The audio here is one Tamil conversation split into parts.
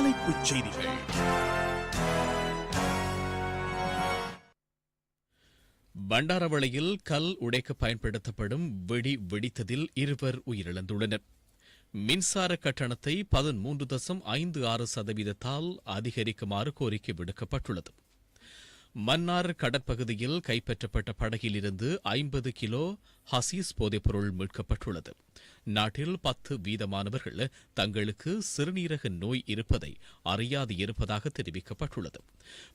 தலைப்புச் செய்திகள். பண்டாரவளையில் கல் உடைக்க பயன்படுத்தப்படும் வெடி வெடித்ததில் இருவர் உயிரிழந்துள்ளனர். மின்சார கட்டணத்தை பதிமூன்று தசம் ஐந்து ஆறு சதவீதத்தால் அதிகரிக்குமாறு கோரிக்கை விடுக்கப்பட்டுள்ளது. மன்னார் கடற்பகுதியில் கைப்பற்றப்பட்ட படகிலிருந்து ஐம்பது கிலோ ஹசீஸ் போதைப்பொருள் மீட்கப்பட்டுள்ளது. நாட்டில் பத்து வீதமானவர்கள் தங்களுக்கு சிறுநீரக நோய் இருப்பதை அறியாது இருப்பதாக தெரிவிக்கப்பட்டுள்ளது.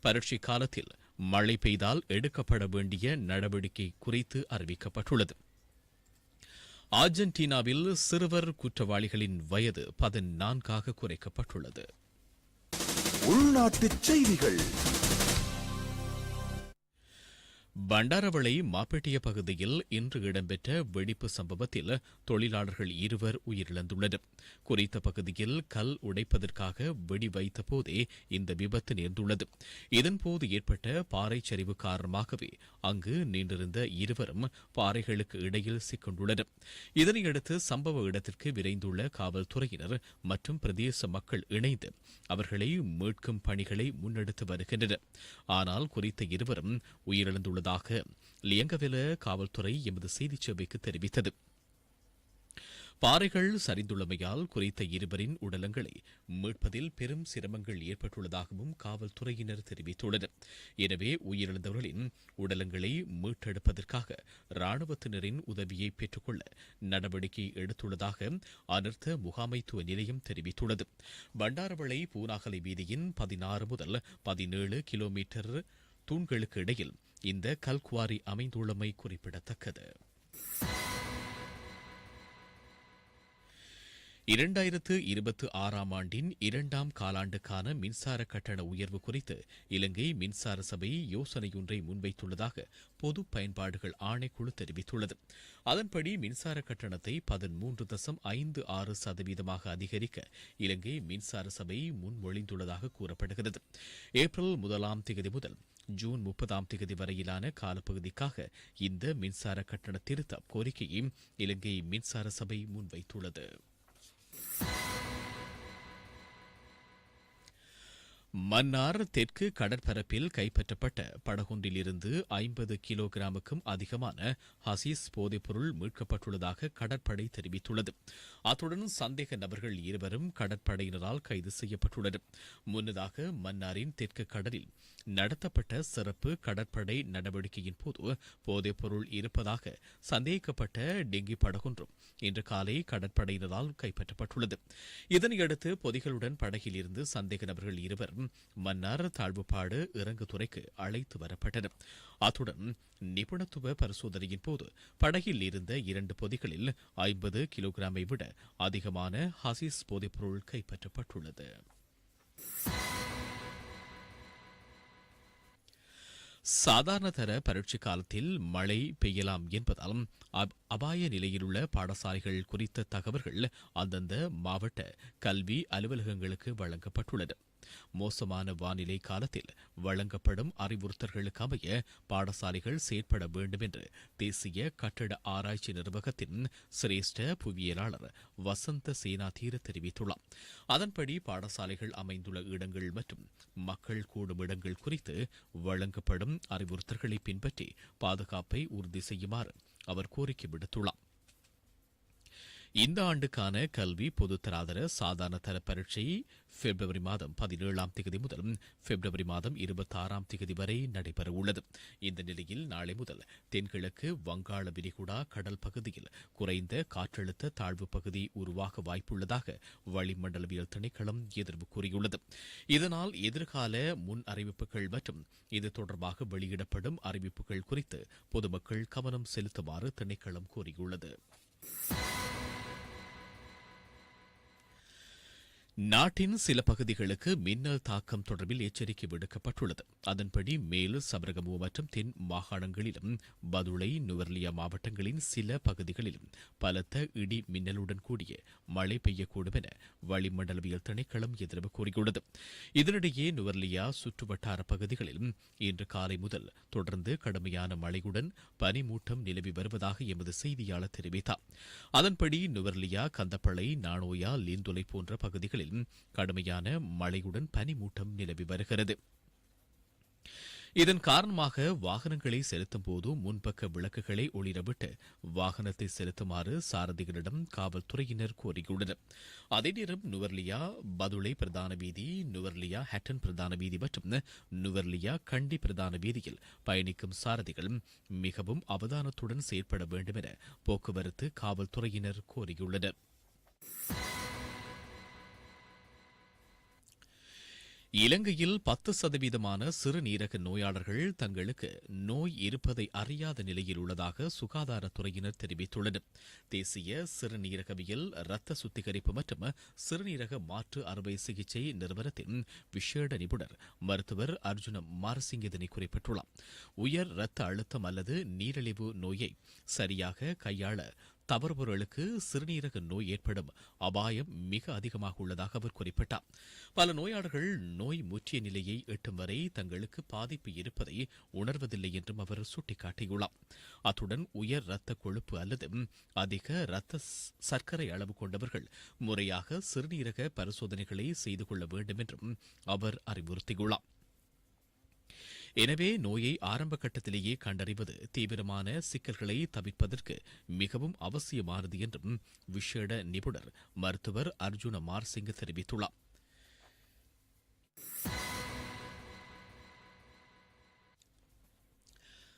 பரீட்சை காலத்தில் மழை பெய்தால் எடுக்கப்பட வேண்டிய நடவடிக்கை குறித்து அறிவிக்கப்பட்டுள்ளது. அர்ஜென்டினாவில் சிறுவர் குற்றவாளிகளின் வயது பதினான்காக குறைக்கப்பட்டுள்ளது. உள்நாட்டுச் செய்திகள். பண்டாரவளை மாப்பேட்டிய பகுதியில் இன்று இடம்பெற்ற வெடிப்பு சம்பவத்தில் தொழிலாளர்கள் இருவர் உயிரிழந்துள்ளனர். குறித்த பகுதியில் கல் உடைப்பதற்காக வெடி வைத்த போதே இந்த விபத்து நேர்ந்துள்ளது. இதன்போது ஏற்பட்ட பாறை சரிவு காரணமாகவே அங்கு நின்றிருந்த இருவரும் பாறைகளுக்கு இடையில் சிக்கொண்டுள்ளனர். இதனையடுத்து சம்பவ இடத்திற்கு விரைந்துள்ள காவல்துறையினர் மற்றும் பிரதேச மக்கள் இணைந்து அவர்களை மீட்கும் பணிகளை முன்னெடுத்து வருகின்றனர். ஆனால் குறித்த இருவரும் உயிரிழந்துள்ளதாக லியங்கவெல காவல்துறை எமது செய்திச் சேவைக்கு தெரிவித்தது. பாறைகள் சரிந்துள்ளமையால் குறித்த இருவரின் உடலங்களை மீட்பதில் பெரும் சிரமங்கள் ஏற்பட்டுள்ளதாகவும் காவல்துறையினர் தெரிவித்துள்ளனர். எனவே உயிரிழந்தவர்களின் உடலங்களை மீட்டெடுப்பதற்காக ராணுவத்தினரின் உதவியை பெற்றுக்கொள்ள நடவடிக்கை எடுத்துள்ளதாக அனர்த்த முகாமைத்துவ நிலையம் தெரிவித்துள்ளது. பண்டாரவளை பூனாகலை வீதியின் பதினாறு முதல் பதினேழு கிலோமீட்டர் தூண்களுக்கு இடையில் இந்த கல்குவாரி அமைந்துள்ளமை குறிப்பிடத்தக்கது. இரண்டாயிரத்து இருபத்தி ஆறாம் ஆண்டின் இரண்டாம் காலாண்டுக்கான மின்சார கட்டண உயர்வு குறித்து இலங்கை மின்சார சபை யோசனையொன்றை முன்வைத்துள்ளதாக பொது பயன்பாடுகள் ஆணைக்குழு தெரிவித்துள்ளது. அதன்படி மின்சார கட்டணத்தை பதிமூன்று தசம் ஐந்து ஆறு சதவீதமாக அதிகரிக்க இலங்கை மின்சார சபை முன்மொழிந்துள்ளதாக கூறப்படுகிறது. ஏப்ரல் முதலாம் தேதி முதல் ஜூன் முப்பதாம் தேதி வரையிலான காலப்பகுதிக்காக இந்த மின்சார கட்டண திருத்த கோரிக்கையை இலங்கை மின்சார சபை முன்வைத்துள்ளது. மன்னார் தெற்கு கடற்பரப்பில் கைப்பற்றப்பட்ட படகொன்றிலிருந்து ஐம்பது கிலோகிராமுக்கும் அதிகமான ஹசீஸ் போதைப்பொருள் மீட்கப்பட்டுள்ளதாக கடற்படை தெரிவித்துள்ளது. அத்துடன் சந்தேக நபர்கள் இருவரும் கடற்படையினரால் கைது செய்யப்பட்டுள்ளனர். முன்னதாக மன்னாரின் தெற்கு கடலில் நடத்தப்பட்ட சிறப்பு கடற்படை நடவடிக்கையின் போது போதைப்பொருள் இருப்பதாக சந்தேகிக்கப்பட்ட டெங்கி படகொன்றும் இன்று காலை கடற்படையினரால் கைப்பற்றப்பட்டுள்ளது. இதனையடுத்து பொதிகளுடன் படகில் இருந்து சந்தேக நபர்கள் இருவர் மன்னார் தாழ்வுப்பாடு இறங்குதுறைக்கு அழைத்து வரப்பட்டன அத்துடன் நிபுணத்துவ பரிசோதனையின் போது படகில் இருந்த இரண்டு பொதிகளில் ஐம்பது கிலோகிராமை விட அதிகமான ஹசீஸ் போதைப்பொருள் கைப்பற்றப்பட்டுள்ளது. சாதாரண தர பரீட்சை காலத்தில் மழை பெய்யலாம் என்பதால் அப்- அபாய நிலையிலுள்ள பாடசாலைகள் குறித்த தகவல்கள் அந்தந்த மாவட்ட கல்வி அலுவலகங்களுக்கு வழங்கப்பட்டுள்ளது. மோசமான வானிலை காலத்தில் வழங்கப்படும் அறிவுறுத்தல்களுக்கு அமைய பாடசாலைகள் செயற்பட வேண்டும் என்று தேசிய கட்டட ஆராய்ச்சி நிர்வாகத்தின் சிரேஷ்ட புவியியலாளர் வசந்த சேனாதீர தெரிவித்துள்ளார். அதன்படி பாடசாலைகள் அமைந்துள்ள இடங்கள் மற்றும் மக்கள் கூடும் இடங்கள் குறித்து வழங்கப்படும் அறிவுறுத்தல்களை பின்பற்றி பாதுகாப்பை உறுதி செய்யுமாறு அவர் கோரிக்கை விடுத்துள்ளார். இந்த ஆண்டுக்கான கல்வி பொதுத்தராதர சாதாரண தர பரீட்சை பிப்ரவரி மாதம் பதினேழாம் தேதி முதல் பிப்ரவரி மாதம் இருபத்தாறாம் திகதி தேதி வரை நடைபெற உள்ளது. இந்த நிலையில் நாளை முதல் தென்கிழக்கு வங்காள விரிகுடா கடல் பகுதியில் குறைந்த காற்றழுத்த தாழ்வு பகுதி உருவாக வாய்ப்புள்ளதாக வளிமண்டலவியல் திணைக்களம் எதிர்வு கூறியுள்ளது. இதனால் எதிர்கால முன் அறிவிப்புகள் மற்றும் இது தொடர்பாக வெளியிடப்படும் அறிவிப்புகள் குறித்து பொதுமக்கள் கவனம் செலுத்துமாறு திணைக்களம் கூறியுள்ளது. நாட்டின் சில பகுதிகளுக்கு மின்னல் தாக்கம் தொடர்பில் எச்சரிக்கை விடுக்கப்பட்டுள்ளது. அதன்படி மேலு சபரகமு மற்றும் தென் மாகாணங்களிலும் பதுளை நுவர்லியா மாவட்டங்களின் சில பகுதிகளிலும் பலத்த இடி மின்னலுடன் கூடிய மழை பெய்யக்கூடும் என வளிமண்டலவியல் திணைக்களம் எதிர்வு கூறியுள்ளது. இதனிடையே நுவர்லியா சுற்றுவட்டார பகுதிகளில் இன்று காலை முதல் தொடர்ந்து கடுமையான மழையுடன் பனிமூட்டம் நிலவி வருவதாக எமது செய்தியாளர் தெரிவித்தார். அதன்படி நுவர்லியா கந்தப்பளை நானோயா லீந்துலை போன்ற பகுதிகளில் பகுதிகளில் கடுமையான மழையுடன் பனிமூட்டம் நிலவி வருகிறது. இதன் காரணமாக வாகனங்களை செலுத்தும் போது முன்பக்க விளக்குகளை ஒளிரவிட்டு வாகனத்தை செலுத்துமாறு சாரதிகளிடம் காவல்துறையினர் கோரியுள்ளனர் அதே நேரம் நுவர்லியா பதுளை பிரதான வீதி நுவர்லியா ஹட்டன் பிரதான வீதி மற்றும் நுவர்லியா கண்டி பிரதான வீதியில் பயணிக்கும் சாரதிகள் மிகவும் அவதானத்துடன் செயற்பட வேண்டும் என போக்குவரத்து காவல்துறையினர் கோரியுள்ளனர். இலங்கையில் பத்து சதவீதமான சிறுநீரக நோயாளர்கள் தங்களுக்கு நோய் இருப்பதை அறியாத நிலையில் உள்ளதாக சுகாதாரத்துறையினர் தெரிவித்துள்ளனர். தேசிய சிறுநீரகவியல் இரத்த சுத்திகரிப்பு மற்றும் சிறுநீரக மாற்று அறுவை சிகிச்சை நிறுவனத்தின் விசேட நிபுணர் மருத்துவர் அர்ஜுன மாரசிங் இதனை குறிப்பிட்டுள்ளார். உயர் இரத்த அழுத்தம் அல்லது நீரிழிவு நோயை சரியாக கையாள தவறுபவர்களுக்கு சிறுநீரக நோய் ஏற்படும் அபாயம் மிக அதிகமாக உள்ளதாக அவர் குறிப்பிட்டார். பல நோயாளர்கள் நோய் முற்றிய நிலையை எட்டும் வரை தங்களுக்கு பாதிப்பு இருப்பதை உணர்வதில்லை என்றும் அவர் சுட்டிக்காட்டியுள்ளார். அத்துடன் உயர் இரத்த கொழுப்பு அல்லது அதிக இரத்த சர்க்கரை அளவு கொண்டவர்கள் முறையாக சிறுநீரக பரிசோதனைகளை செய்து கொள்ள வேண்டும் என்றும் அவர் அறிவுறுத்தியுள்ளார். எனவே நோயை ஆரம்ப கட்டத்திலேயே கண்டறிவது தீவிரமான சிக்கல்களை தவிர்ப்பதற்கு மிகவும் அவசியமானது என்றும் விசேட நிபுணர் மருத்துவர் அர்ஜுன மார்சிங் தெரிவித்துள்ளார்.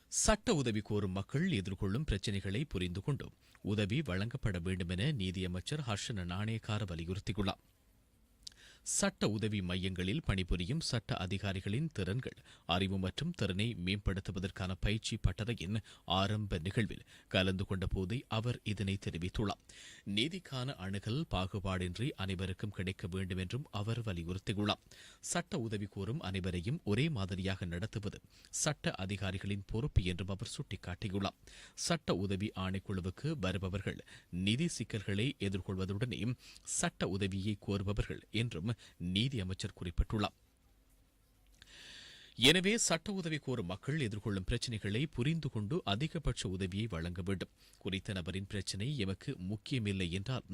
சட்ட உதவி கோரும் மக்கள் எதிர்கொள்ளும் பிரச்சினைகளை புரிந்து கொண்டு உதவி வழங்கப்பட வேண்டும் என நீதியமைச்சர் ஹர்ஷன நாணயக்கார வலியுறுத்தியுள்ளார். சட்ட உதவி மையங்களில் பணிபுரியும் சட்ட அதிகாரிகளின் திறன்கள் அறிவு மற்றும் திறனை மேம்படுத்துவதற்கான பயிற்சி பட்டறையின் ஆரம்ப நிகழ்வில் கலந்து கொண்ட போதே அவர் இதனை தெரிவித்துள்ளார். நீதிக்கான அணுகல் பாகுபாடின்றி அனைவருக்கும் கிடைக்க வேண்டும் என்றும் அவர் வலியுறுத்தியுள்ளார். சட்ட உதவி கோரும் அனைவரையும் ஒரே மாதிரியாக நடத்துவது சட்ட அதிகாரிகளின் பொறுப்பு என்றும் அவர் சுட்டிக்காட்டியுள்ளார். சட்ட உதவி ஆணைக்குழுவுக்கு வருபவர்கள் நிதி சிக்கல்களை எதிர்கொள்வதுடனே சட்ட உதவியை கோருபவர்கள் என்றும் நீதி அமைச்சர் குறிப்பிட்டுள்ளார். எனவே சட்ட உதவி கோரும் மக்கள் எதிர்கொள்ளும் பிரச்சினைகளை புரிந்து கொண்டு அதிகபட்ச உதவியை வழங்க வேண்டும். குறித்த நபரின் பிரச்சினை எமக்கு முக்கியமில்லை என்றால்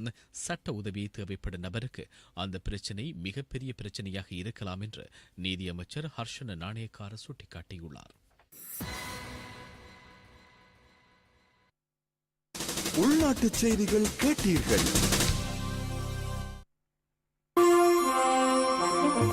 சட்ட உதவி தேவைப்படும் நபருக்கு அந்த பிரச்சினை மிகப்பெரிய பிரச்சனையாக இருக்கலாம் என்று நீதியமைச்சர் ஹர்ஷன நாணயக்கார சுட்டிக்காட்டியுள்ளார். உள்நாட்டு செய்திகள் கேட்டீர்கள்.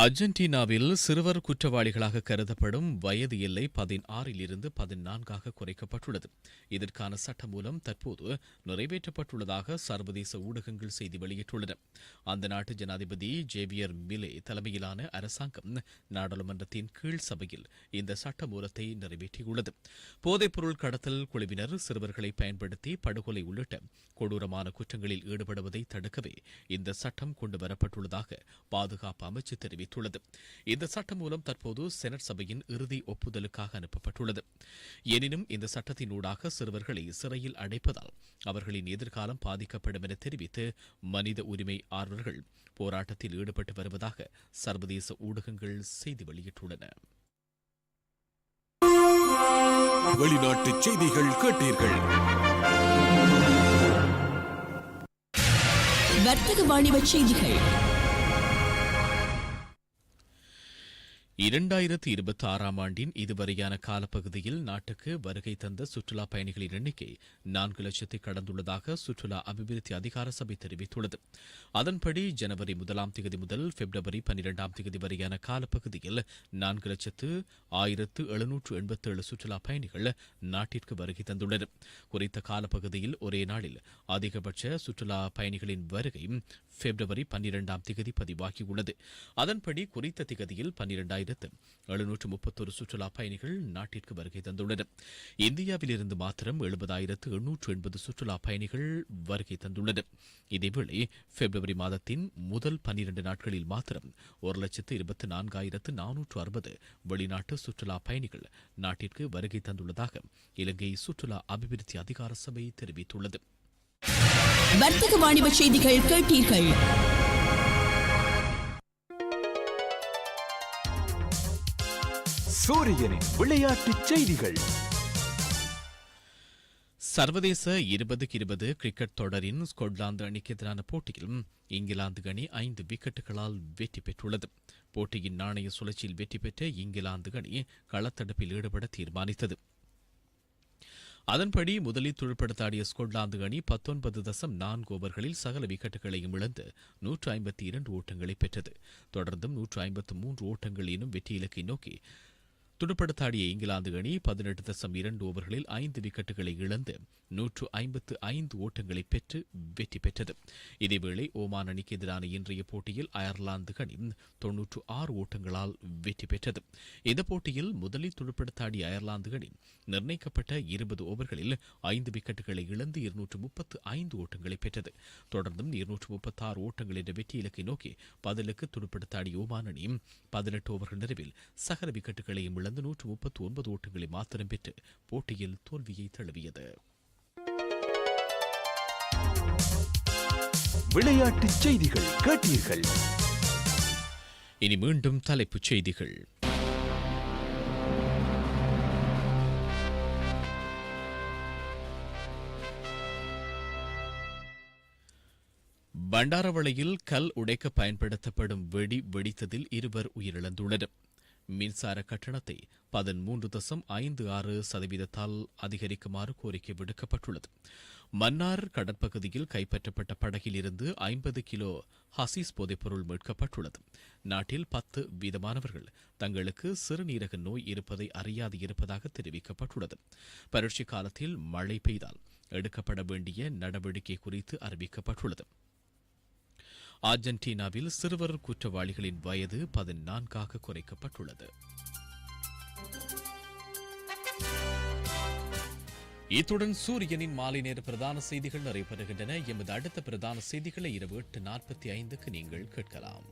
அர்ஜென்டினாவில் சிறுவர் குற்றவாளிகளாக கருதப்படும் வயது எல்லை பதினாறில் இருந்து பதினான்காக குறைக்கப்பட்டுள்ளது. இதற்கான சட்டம் மூலம் தற்போது நிறைவேற்றப்பட்டுள்ளதாக சர்வதேச ஊடகங்கள் செய்தி வெளியிட்டுள்ளன. அந்த நாட்டு ஜனாதிபதி ஜேவியர் மிலே தலைமையிலான அரசாங்கம் நாடாளுமன்றத்தின் கீழ் சபையில் இந்த சட்ட மூலத்தை நிறைவேற்றியுள்ளது போதைப்பொருள் கடத்தல் குழுவினர் சிறுவர்களை பயன்படுத்தி படுகொலை உள்ளிட்ட கொடூரமான குற்றங்களில் ஈடுபடுவதை தடுக்கவே இந்த சட்டம் கொண்டு வரப்பட்டுள்ளதாக பாதுகாப்பு அமைச்சு தெரிவித்துள்ளது இந்த சட்டம் மூலம் தற்போது செனட் சபையின் இறுதி ஒப்புதலுக்காக அனுப்பப்பட்டுள்ளது. எனினும் இந்த சட்டத்தினூடாக சிறுவர்களை சிறையில் அடைப்பதால் அவர்களின் எதிர்காலம் பாதிக்கப்படும் என தெரிவித்து மனித உரிமை ஆர்வலர்கள் போராட்டத்தில் ஈடுபட்டு வருவதாக சர்வதேச ஊடகங்கள் செய்தி வெளியிட்டுள்ளன. வெளிநாட்டு செய்திகள் கேட்டீர்கள். வர்த்தக வாணிப செய்திகள். இரண்டாயிரத்தி இருபத்தி ஆறாம் ஆண்டின் இதுவரையான காலப்பகுதியில் நாட்டுக்கு வருகை தந்த சுற்றுலா பயணிகளின் எண்ணிக்கை நான்கு லட்சத்தை கடந்துள்ளதாக சுற்றுலா அபிவிருத்தி அதிகார சபை தெரிவித்துள்ளது. அதன்படி ஜனவரி முதலாம் தேதி முதல் பிப்ரவரி பனிரெண்டாம் தேதி வரையான காலப்பகுதியில் நான்கு லட்சத்து ஆயிரத்து எழுநூற்று எண்பத்தேழு சுற்றுலா பயணிகள் நாட்டிற்கு வருகை தந்துள்ளனர். குறித்த காலப்பகுதியில் ஒரே நாளில் அதிகபட்ச சுற்றுலா பயணிகளின் வருகை பிப்ரவரி பன்னிரெண்டாம் திகதி பதிவாகியுள்ளது. அதன்படி குறித்த திகதியில் பன்னிரெண்டாயிரத்து எழுநூற்று முப்பத்தொரு சுற்றுலா பயணிகள் நாட்டிற்கு வருகை தந்துள்ளனர். இந்தியாவிலிருந்து மாத்திரம் எழுபதாயிரத்து எண்ணூற்று எண்பது சுற்றுலா பயணிகள் வருகை தந்துள்ளனர். இதேவேளை பிப்ரவரி மாதத்தின் முதல் பன்னிரண்டு நாட்களில் மாத்திரம் ஒரு லட்சத்து இருபத்தி நான்காயிரத்து நானூற்று அறுபது வெளிநாட்டு சுற்றுலா பயணிகள் நாட்டிற்கு வருகை தந்துள்ளதாக இலங்கை சுற்றுலா அபிவிருத்தி அதிகார சபை தெரிவித்துள்ளது. வர்த்தக வாணிப செய்திகள் கேட்டீர்கள். சூரியனின் விளையாட்டு செய்திகள். சர்வதேச இருபதுக்கு இருபது கிரிக்கெட் தொடரின் ஸ்கொட்லாந்து அணிக்கு எதிரான போட்டியில் இங்கிலாந்து அணி ஐந்து விக்கெட்டுகளால் வெற்றி பெற்றுள்ளது. போட்டியின் நாணய சுழற்சியில் வெற்றி பெற்ற இங்கிலாந்து அணி களத்தடுப்பில் ஈடுபட தீர்மானித்தது. அதன்படி முதலில் துழுப்படுத்தாடிய ஸ்கொட்லாந்து அணி பத்தொன்பது தசம் நான்கு ஓவர்களில் சகல விக்கெட்டுகளையும் இழந்து நூற்று ஐம்பத்தி இரண்டு ஓட்டங்களை பெற்றது. தொடர்ந்தும் நூற்று ஐம்பத்து மூன்று ஓட்டங்கள் எனும் வெற்றி இலக்கை நோக்கி துடுப்படுத்தாடிய இங்கிலாந்து அணி பதினெட்டு தசம் இரண்டு ஓவர்களில் ஐந்து விக்கெட்டுகளை இழந்து நூற்று ஐம்பத்து ஐந்து ஓட்டங்களை பெற்று வெற்றி பெற்றது. இதேவேளை ஓமான் அணிக்கு எதிரான இன்றைய போட்டியில் அயர்லாந்து அணி தொன்னூற்று ஆறு ஓட்டங்களால் வெற்றி பெற்றது. இந்த போட்டியில் முதலில் துடுப்படுத்தாடிய அயர்லாந்து அணி நிர்ணயிக்கப்பட்ட இருபது ஓவர்களில் ஐந்து விக்கெட்டுகளை இழந்து இருநூற்று முப்பத்து ஐந்து ஓட்டங்களை பெற்றது. தொடர்ந்தும் இருநூற்று முப்பத்தி ஆறு ஓட்டங்கள் என்ற வெற்றி இலக்கை நோக்கி பதிலுக்கு துடுப்படுத்தாடிய ஓமான் அணி பதினெட்டு ஓவர்கள் நிறைவில் சகல விக்கெட்டுகளையும் இழந்து நூற்று முப்பத்தி ஒன்பது ஓட்டங்களை மாத்திரம் பெற்று போட்டியில் தோல்வியை தழுவியது. விளையாட்டுச் செய்திகள் கேட்டீர்கள். இனி மீண்டும் தலைப்புச் செய்திகள். பண்டாரவளையில் கல் உடைக்க பயன்படுத்தப்படும் வெடி வெடித்ததில் இருவர் உயிரிழந்துள்ளனர். மின்சார கட்டணத்தை பதிமூன்று தசம் ஐந்து ஆறு சதவீதத்தால் அதிகரிக்குமாறு கோரிக்கை விடுக்கப்பட்டுள்ளது. மன்னார் கடற்பகுதியில் கைப்பற்றப்பட்ட படகில் இருந்து ஐம்பது கிலோ ஹசீஸ் போதைப்பொருள் மீட்கப்பட்டுள்ளது. நாட்டில் பத்து வீதமானவர்கள் தங்களுக்கு சிறுநீரக நோய் இருப்பதை அறியாது இருப்பதாக தெரிவிக்கப்பட்டுள்ளது. பரீட்சை காலத்தில் மழை பெய்தால் எடுக்கப்பட வேண்டிய நடவடிக்கை குறித்து அறிவிக்கப்பட்டுள்ளது. அர்ஜென்டினாவில் சிறுவர் குற்றவாளிகளின் வயது பதினான்காக குறைக்கப்பட்டுள்ளது. இத்துடன் சூரியனின் மாலை நேர பிரதான செய்திகள் நிறைவு எமது அடுத்த பிரதான செய்திகளை இரவு எட்டு நாற்பத்தி ஐந்துக்கு நீங்கள் கேட்கலாம்.